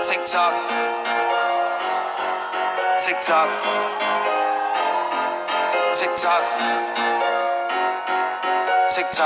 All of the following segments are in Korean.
틱톡. 틱톡. 틱톡. 틱톡.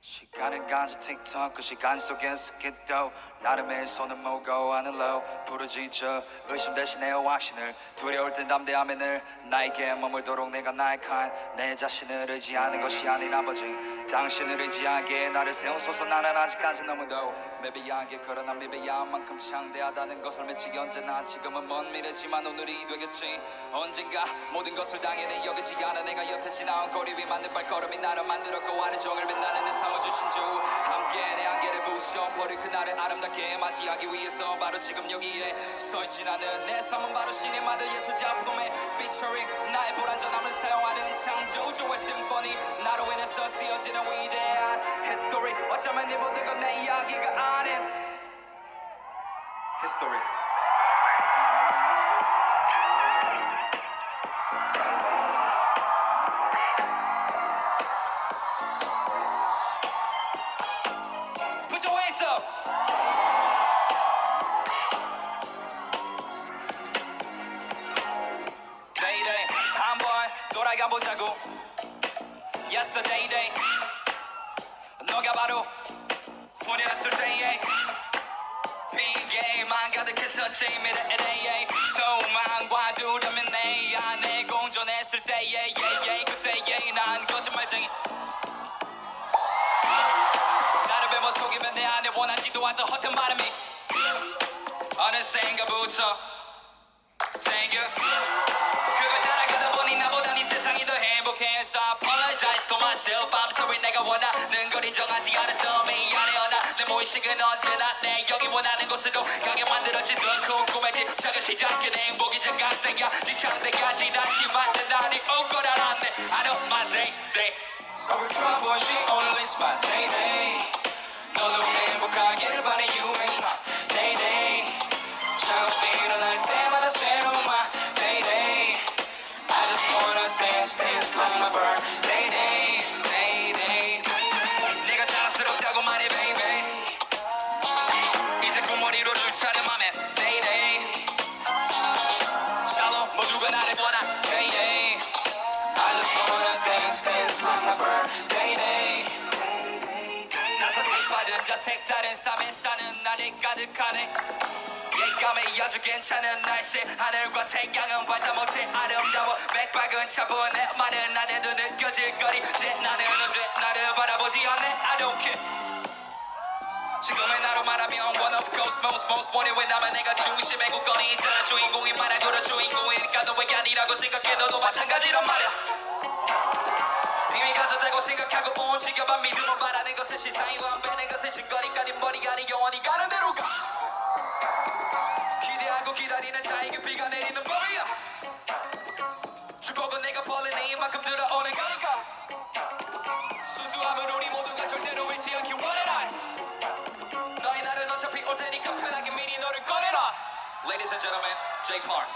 시간은 가지 틱톡. 그 시간 속에서 기도 나름의 손을 모고 하늘로 부르짖어 의심 대신에 확신을. 두려울 땐 담대함에 늘 나에게 머물도록 내가 나약한 내 자신을 의지하는 것이 아닌 아버지 당신을 의지하기에 나를 세우소서. 나는 아직까지 너무도 미비하게 그러나 미비한 만큼 창대하다는 것을 미치기 언제나 지금은 먼 미래지만 오늘이 되겠지. 언젠가 모든 것을 당연히 여기지 않아 내가 여태 지나온 거리 위 맞는 발걸음이 나를 만들었고 하루 종일 빛나는 내 삶을 주신 주. 함께 내 안개를 부셔버릴 그날을 아름답게 맞이하기 위해서 바로 지금 여기에 서있지. 나는 내 삶은 바로 신의 만들 예술 작품에 featuring 나의 불완전함을 사용하는 창조주의 심포니 나로 인해서 쓰여지는 위대한 history. 어쩌면 이 모든 건 내 이야기가 아닌 history. Put your hands up. 돌아가 보자고. Yesterday day. 너가 바로 소녀였을 때에 핑계만 가득해서 제미를 LA 소망과 두려움이 내 안에 공존했을 yeah, yeah, 그때에 난 거짓말쟁이 나를 배워 속이면 내 안에 원하지도 않던 헛된 바람이 어느샌가부터 생겨 그걸 이 행복해서 Apologize to myself. I'm sorry 내가 원하는 걸 인정하지 않아서 미안해 어나. 내 무의식은 언제나 내 여기 원하는 곳으로 가게 만들어진 넌 궁금해지. 작은 시작은 행복이 장각돼야 지창돼야지 않지만 내 날이 올걸 알았네. I know my day day. Every trouble she always my day day dance like my birthday day day day 내가 자랑스럽다고 말해 baby 이제 꿈을 이루를 차는 맘에 day day 샬롬 모두가 나를 원하 day day I just wanna dance dance like my birthday 자 색다른 삶에 사는 날이 가득하네. 예감이 아주 괜찮은 날씨. 하늘과 태양은 발자 못해 아름다워. 맥박은 차분해. 말은 안 해도 느껴질 거리. 이제 나는 언제 나를 바라보지 않네. I don't care. 지금의 나로 말하면 one of course most most wanted. 왜 나만 내가 중심의 국건이 있잖아. 주인공이 말하고도 주인공이니까 너왜 아니라고 생각해. 너도 마찬가지란 말이야 생각하고 움직여봐 믿음은 바라는 것을 시상이고 안 배는 것을 증거니까 네 머리가 아니 영원히 가는 대로 가. 기대하고 기다리는 자에게 비가 내리는 법이야. 축복은 내가 벌린 이만큼 들어오는 거니까. 순수함은 우리 모두가 절대로 잃지 않기 원해라. 너희 날은 어차피 올 테니까 편하게 미리 너를 꺼내라 Ladies and gentlemen, Jake Park